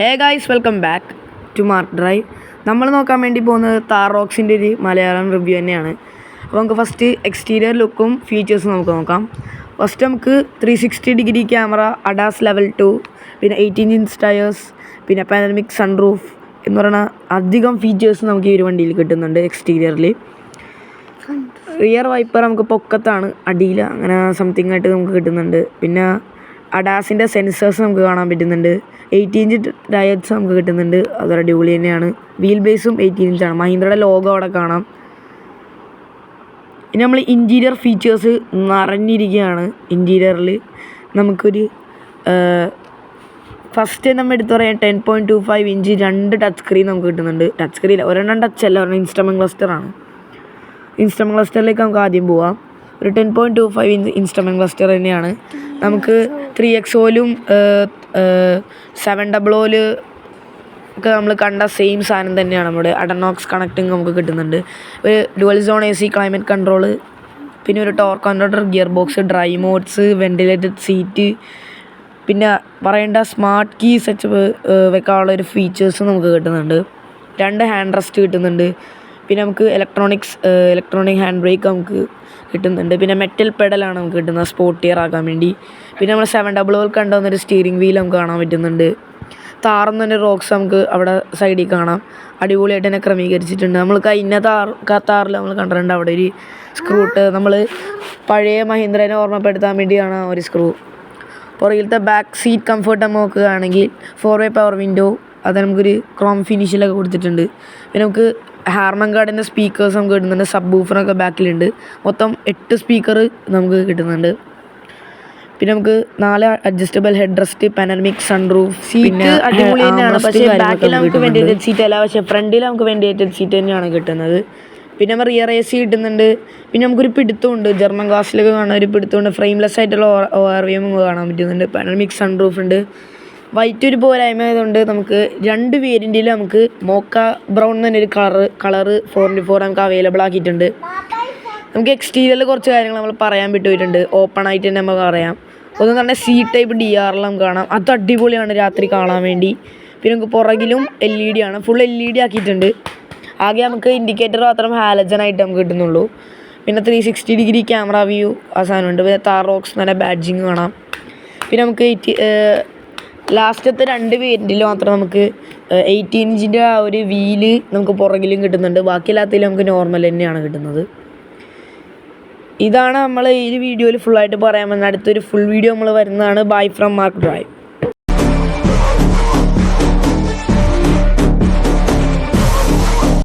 Hey guys welcome back to Mark drive നമ്മൾ നോക്കാൻ വേണ്ടി പോകുന്നത് താറോക്സിന്റെ ഒരു മലയാളം റിവ്യൂ തന്നെയാണ്. അപ്പോൾ നമുക്ക് ഫസ്റ്റ് എക്സ്റ്റീരിയർ ലുക്കും ഫീച്ചേഴ്സും നമുക്ക് നോക്കാം. ഫസ്റ്റ് നമുക്ക് three sixty degree camera ADAS level two പിന്നെ എയ്റ്റീൻ ഇഞ്ച് ടയേഴ്സ് പിന്നെ പാനമിക് സൺറൂഫ് എന്ന് പറയുന്ന അധികം ഫീച്ചേഴ്സ് നമുക്ക് ഈ ഒരു വണ്ടിയിൽ കിട്ടുന്നുണ്ട് എക്സ്റ്റീരിയറിൽ റിയർ വൈപ്പർ നമുക്ക് പൊക്കത്താണ് അടിയിൽ അങ്ങനെ സംതിങ് ആയിട്ട് നമുക്ക് കിട്ടുന്നുണ്ട്. പിന്നെ അഡാസിന്റെ സെൻസേഴ്സ് നമുക്ക് കാണാൻ പറ്റുന്നുണ്ട്. എയ്റ്റി ഇഞ്ച് ടയർസ് നമുക്ക് കിട്ടുന്നുണ്ട്. അതൊരു അടിപൊളി തന്നെയാണ്. വീൽ ബേസും എയ്റ്റീൻ ഇഞ്ചാണ്. മഹീന്ദ്രയുടെ ലോഗോ അവിടെ കാണാം. ഇനി നമ്മൾ ഇന്റീരിയർ ഫീച്ചേഴ്സ് നിറഞ്ഞിരിക്കുകയാണ് ഇന്റീരിയറിൽ നമുക്കൊരു ഫസ്റ്റ് നമ്മൾ എടുത്ത് പറയാം ten point two five inch രണ്ട് ടച്ച് സ്ക്രീൻ നമുക്ക് കിട്ടുന്നുണ്ട്. ടച്ച് സ്ക്രീൻ ഒരെണ്ണം ടച്ച് അല്ല. ഒരെണ്ണം ഇൻസ്റ്റമെന്റ് ക്ലസ്റ്ററാണ് ഇൻസ്റ്റമെന്റ് ക്ലസ്റ്ററിലേക്ക് നമുക്ക് ആദ്യം പോവാം. ഒരു ten point two five inch cluster തന്നെയാണ്. നമുക്ക് ത്രീ എക്സ് ഓലും സെവൻ ഡബിൾ ഓൽ ഒക്കെ നമ്മൾ കണ്ട സെയിം സാധനം തന്നെയാണ് നമ്മുടെ അഡനോക്സ് കണക്റ്റിംഗ് നമുക്ക് കിട്ടുന്നുണ്ട്. ഒരു dual zone A C climate control പിന്നെ ഒരു torque controller gear box drive modes ventilated seat പിന്നെ പറയേണ്ട സ്മാർട്ട് കീ സെച്ച് വെക്കാനുള്ള ഒരു ഫീച്ചേഴ്സ് നമുക്ക് കിട്ടുന്നുണ്ട്. രണ്ട് ഹാൻഡ് റെസ്റ്റ് കിട്ടുന്നുണ്ട്. പിന്നെ നമുക്ക് ഇലക്ട്രോണിക്സ് ഇലക്ട്രോണിക് ഹാൻഡ് ബ്രേക്ക് നമുക്ക് കിട്ടുന്നുണ്ട്. പിന്നെ മെറ്റൽ പെഡലാണ് നമുക്ക് കിട്ടുന്നത്. സ്പോർട്ടിയർ ആക്കാൻ വേണ്ടി. പിന്നെ നമ്മൾ സെവൻ ഡബിൾ ഓൾ കണ്ടുവന്നൊരു സ്റ്റിയറിംഗ് വീൽ നമുക്ക് കാണാൻ പറ്റുന്നുണ്ട്. താറുന്ന തന്നെ റോക്സ് നമുക്ക് അവിടെ സൈഡിൽ കാണാം. അടിപൊളിയായിട്ട് തന്നെ ക്രമീകരിച്ചിട്ടുണ്ട്. നമ്മൾ കഴിഞ്ഞ താർ താറിൽ നമ്മൾ കണ്ടിട്ടുണ്ട്. അവിടെ ഒരു സ്ക്രൂട്ട് നമ്മൾ പഴയ മഹീന്ദ്രനെ ഓർമ്മപ്പെടുത്താൻ വേണ്ടിയാണ് ഒരു സ്ക്രൂ പുറകിലത്തെ ബാക്ക് സീറ്റ് കംഫർട്ട് നമ്മൾ നോക്കുകയാണെങ്കിൽ ഫോർ വേ പവർ വിൻഡോ അത് നമുക്കൊരു ക്രോം ഫിനിഷിലൊക്കെ കൊടുത്തിട്ടുണ്ട്. പിന്നെ നമുക്ക് ഹാർമൻ ഗാർഡിന്റെ സ്പീക്കേഴ്സ് നമുക്ക് കിട്ടുന്നുണ്ട്. സബ് ബൂഫറൊക്കെ ബാക്കിലുണ്ട്. മൊത്തം എട്ട് സ്പീക്കർ നമുക്ക് കിട്ടുന്നുണ്ട്. പിന്നെ നമുക്ക് നാല് adjustable head rest panoramic sunroof seat അടിപൊളി തന്നെയാണ്. പക്ഷേ ബാക്കിൽ നമുക്ക് വെന്റിലേറ്റഡ് സീറ്റ് അല്ല. പക്ഷേ ഫ്രണ്ടിൽ നമുക്ക് വെന്റിലേറ്റഡ് സീറ്റ് തന്നെയാണ് കിട്ടുന്നത്. പിന്നെ നമ്മൾ റിയർ എ സി കിട്ടുന്നുണ്ട്. പിന്നെ നമുക്കൊരു പിടുത്തമുണ്ട്. ജർമ്മൻ ക്ലാസ്സിലൊക്കെ കാണാൻ ഒരു പിടുത്തമുണ്ട്. ഫ്രെയിംലെസ് ആയിട്ടുള്ള ഒ ആർ വി എം കാണാൻ പറ്റുന്നുണ്ട്. പാനമിക് സൺറൂഫ് ഉണ്ട്. വൈറ്റ് ഒരു പോരായ്മ ആയതുകൊണ്ട് നമുക്ക് രണ്ട് വേരിയന്റിൽ നമുക്ക് മോക്ക ബ്രൗൺ തന്നെ ഒരു colour colour four into four നമുക്ക് അവൈലബിൾ ആക്കിയിട്ടുണ്ട്. നമുക്ക് എക്സ്റ്റീരിയറിൽ കുറച്ച് കാര്യങ്ങൾ നമ്മൾ പറയാൻ വിട്ടുപോയിട്ടുണ്ട്. ഓപ്പൺ ആയിട്ട് തന്നെ നമുക്ക് പറയാം. ഒന്ന് തന്നെ സി ടൈപ്പ് ഡി ആറിൽ നമുക്ക് കാണാം. അത് അടിപൊളിയാണ് രാത്രി കാണാൻ വേണ്ടി. പിന്നെ നമുക്ക് പുറകിലും എൽ ഇ ഡി ആണ്. ഫുൾ എൽ ഇ ഡി ആക്കിയിട്ടുണ്ട്. ആകെ നമുക്ക് ഇൻഡിക്കേറ്റർ മാത്രം ഹാലജൻ ആയിട്ട് നമുക്ക് കിട്ടുന്നുള്ളൂ. പിന്നെ three sixty degree camera view ആ സാധനമുണ്ട്. പിന്നെ താറോക്സ് നല്ല ബാഡ്ജിങ് കാണാം. പിന്നെ നമുക്ക് എയ്റ്റി ലാസ്റ്റത്തെ രണ്ട് വേരിയന്റിൽ മാത്രം നമുക്ക് എയ്റ്റീൻ ഇഞ്ചിന്റെ ആ ഒരു വീൽ നമുക്ക് പുറകിലും കിട്ടുന്നുണ്ട്. ബാക്കി എല്ലാത്തിലും നമുക്ക് നോർമൽ തന്നെയാണ് കിട്ടുന്നത്. ഇതാണ് നമ്മൾ ഈ വീഡിയോയിൽ ഫുള്ളായിട്ട് പറയാൻ വന്നത് അടുത്തൊരു ഫുൾ വീഡിയോ നമ്മൾ വരുന്നതാണ് ബൈ ഫ്രം മാർക്ക് ഡ്രൈവ്